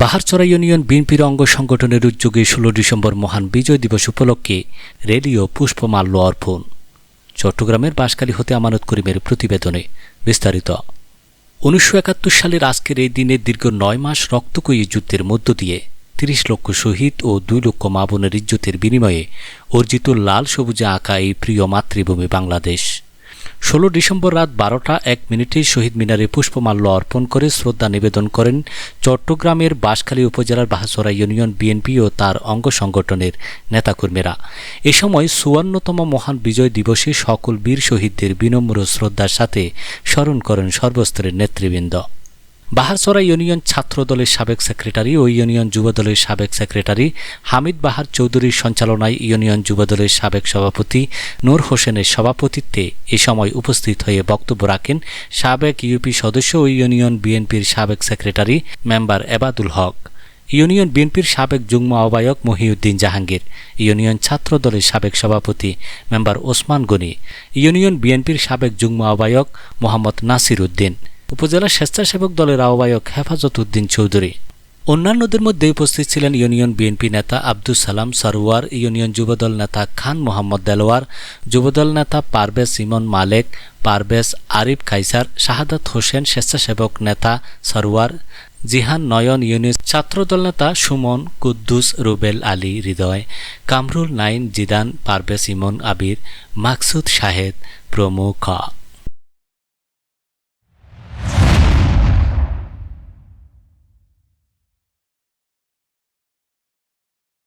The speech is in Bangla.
বাহারচরা ইউনিয়ন বিএনপির অঙ্গ সংগঠনের উদ্যোগে ষোলো ডিসেম্বর মহান বিজয় দিবস উপলক্ষে রেডিও পুষ্পমাল্য অর্পণ। চট্টগ্রামের বাঁশখালী হতে আমানত করিমের প্রতিবেদনে বিস্তারিত। উনিশশো একাত্তর সালের আজকের এই দিনে দীর্ঘ নয় মাস রক্তকয়ী যুদ্ধের মধ্য দিয়ে তিরিশ লক্ষ শহীদ ও দুই লক্ষ মা বোনের ইজ্জতের বিনিময়ে অর্জিত লাল সবুজে আঁকা এই প্রিয় মাতৃভূমি বাংলাদেশ। ষোলো ডিসেম্বর রাত বারোটা এক মিনিটে শহীদ মিনারে পুষ্পমাল্য অর্পণ করে শ্রদ্ধা নিবেদন করেন চট্টগ্রামের বাঁশখালী উপজেলার বাহাসরা ইউনিয়ন বিএনপি ও তার অঙ্গ সংগঠনের নেতাকর্মীরা। এ সময় চুয়ান্নতম মহান বিজয় দিবসে সকল বীর শহীদদের বিনম্র শ্রদ্ধার সাথে স্মরণ করেন সর্বস্তরের নেতৃবৃন্দ। বাহারচরা ইউনিয়ন ছাত্র দলের সাবেক সেক্রেটারি ও ইউনিয়ন যুবদলের সাবেক সেক্রেটারি হামিদ বাহার চৌধুরীর সঞ্চালনায় ইউনিয়ন যুবদলের সাবেক সভাপতি নূর হোসেনের সভাপতিত্বে এ সময় উপস্থিত হয়ে বক্তব্য রাখেন সাবেক ইউপি সদস্য ও ইউনিয়ন বিএনপির সাবেক secretary member Ebadul Haque. Union বিএনপির সাবেক যুগ্ম আহ্বায়ক মহিউদ্দিন জাহাঙ্গীর, ইউনিয়ন ছাত্র দলের সাবেক সভাপতি মেম্বার ওসমান গনি, ইউনিয়ন বিএনপির সাবেক যুগ্ম আহ্বায়ক মোহাম্মদ নাসির উদ্দিন উপজেলা স্বেচ্ছাসেবক দলের আহ্বায়ক হেফাজত উদ্দিন চৌধুরী। অন্যান্যদের মধ্যে উপস্থিত ছিলেন ইউনিয়ন বিএনপি নেতা আব্দুল সালাম সারোয়ার, ইউনিয়ন যুবদল নেতা খান মোহাম্মদ দেলোয়ার, যুবদল নেতা পারভেজ ইমন মালেক, পারভেজ আরিফ খাইসার শাহাদাত হোসেন স্বেচ্ছাসেবক নেতা সারোয়ার, জিহান নয়ন ইউনিস, ছাত্রদল নেতা সুমন কুদ্দুস, রুবেল আলী হৃদয়, কামরুল নাইন জিদান, পারভেজ ইমন আবির, মাকসুদ শাহেদ প্রমুখ।